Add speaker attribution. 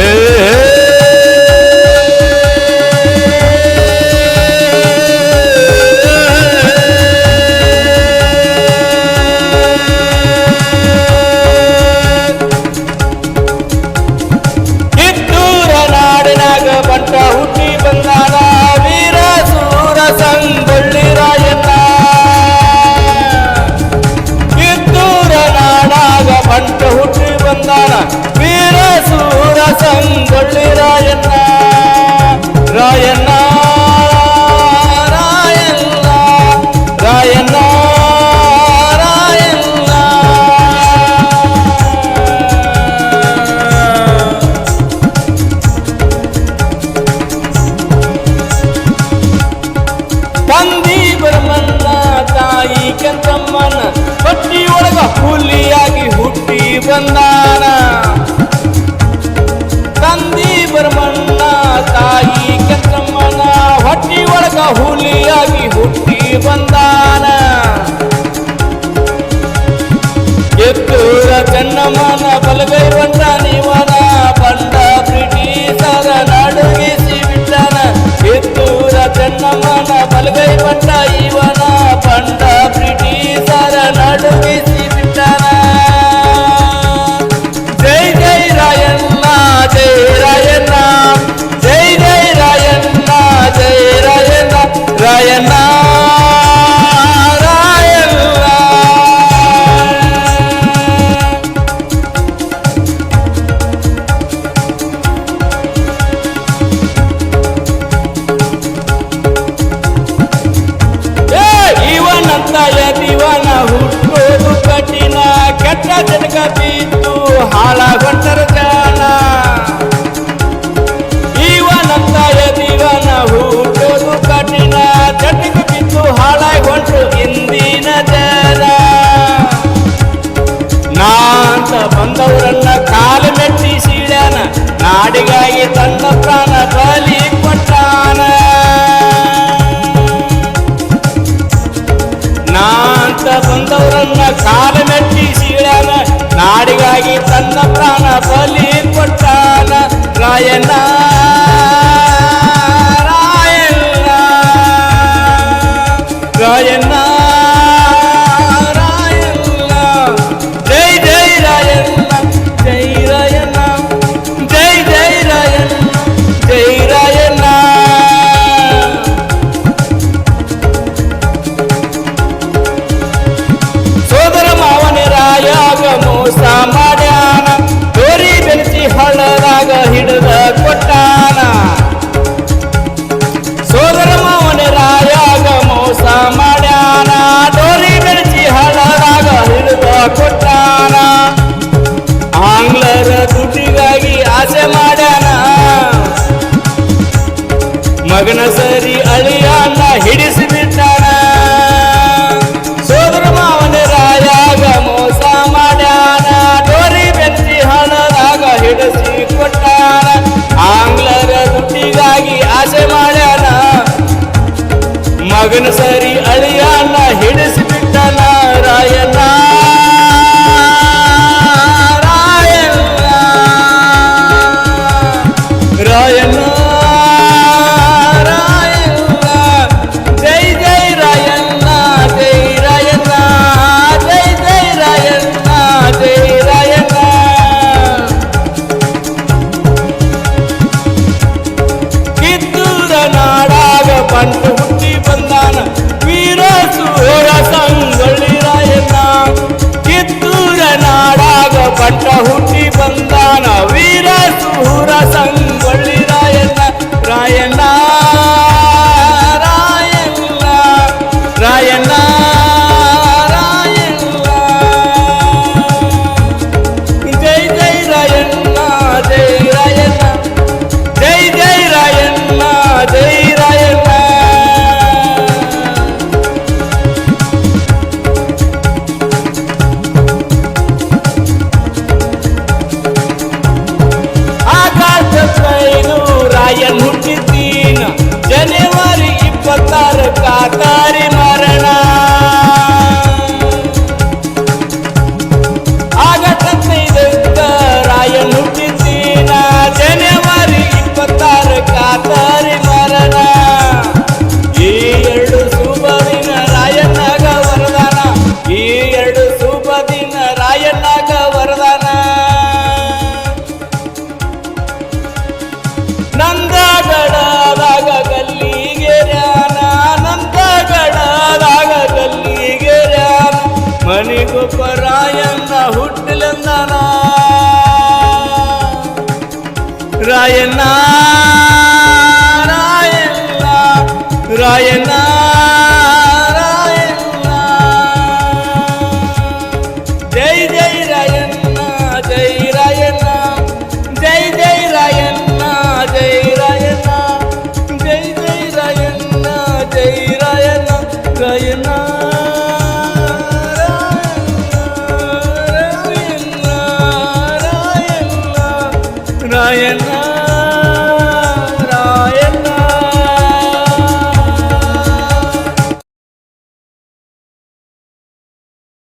Speaker 1: Hey. cuando ಮನಯ ದಿವನ ಹುಟ್ಟೋದು ಕಠಿಣ, ಕೆಟ್ಟ ಜನಗ ಬಿದ್ದು ಹಾಳಾಗೊಂಡರ ಇವನ ಜೀವನಂದಯ ದಿವನ ಹುಟ್ಟೋದು ಕಠಿಣ ಜಟಿಗ ಬಿದ್ದು ಹಾಳಾಗೊಂಡ್ರು ಇಂದಿನ ಜನ ನಾಂತ ಬಂದವರನ್ನ ಕಾಲು ಮೆಟ್ಟಿ ಸೀಳನ ನಾಡಿಗಾಗಿ ತನ್ನ ಪ್ರಾಣ ಬಲಿ ಬಂದವರನ್ನ ಕಾಲ ಮೆಟ್ಟಿ ಸೀಳಾನ ನಾಡಿಗಾಗಿ ತನ್ನ ಪ್ರಾಣ ಬಲಿ ಕೊಟ್ಟಾನ ರಾಯನ ಗಗನ ಸ पांडुंची बंधन. वीर सुर संगळी रायना. कित्तूर नाडाग पांडुंची बंधन. वीर सुर संगळी रायना. रायना ಕಾಣ್ತಾ గొప్ప రాయన్న హుట్టులందనా? రాయన్న రాయన్న రాయన్న రాయన్న. జై జై రాయన్న జై రాయన్న జై జై రాయన్న జై రాయన్న జై జై రాయన్న జై என்ன